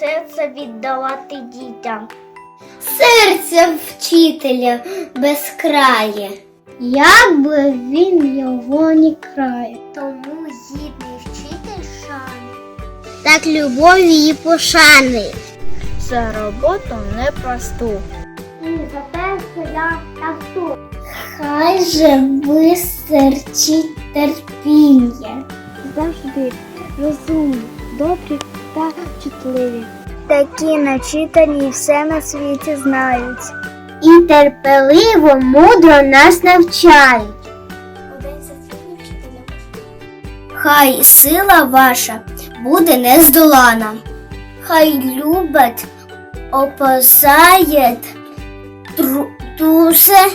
серце віддавати дітям. Серце вчителя безкрає, як би він його не крає. Тому гідний вчитель шани. Так любові і пошани. За роботу непросту. І за те, що я навту. Хай же висерчить терпіння. Завжди розумні, добрі та чутливі. Такі начитані все на світі знають. І терпеливо, мудро нас навчають. Хай сила ваша буде нездолана. Хай любить, опасає, тусе,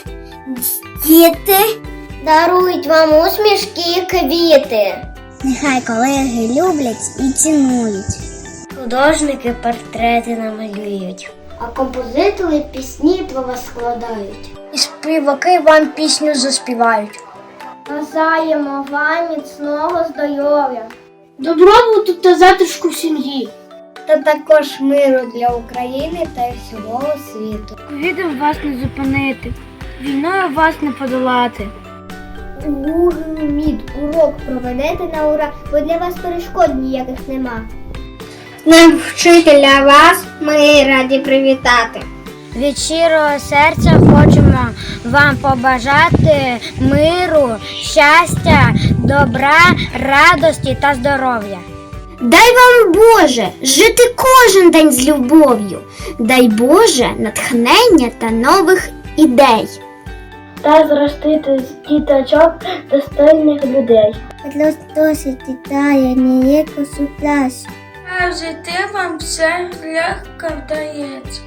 діти. Дарують вам усмішки і квіти. Нехай колеги люблять і цінують. Художники портрети намалюють. А композитори пісні про вас складають. І співаки вам пісню заспівають. Бажаємо вам міцного здоров'я. Добробуту та затишку в сім'ї. та також миру для України та всього світу. Ковідом вас не зупинити, війною вас не подолати. Google Meet урок проведете на ура, бо для вас перешкод ніяких нема. Нам вчителя вас ми раді привітати. Від щирого серця хочемо вам побажати миру, щастя, добра, радості та здоров'я. Дай вам Боже жити кожен день з любов'ю. Дай Боже натхнення та нових ідей. Та зростити з діточок достойних людей. Досить дітає ніяку суплясю. А жити вам все легко вдається.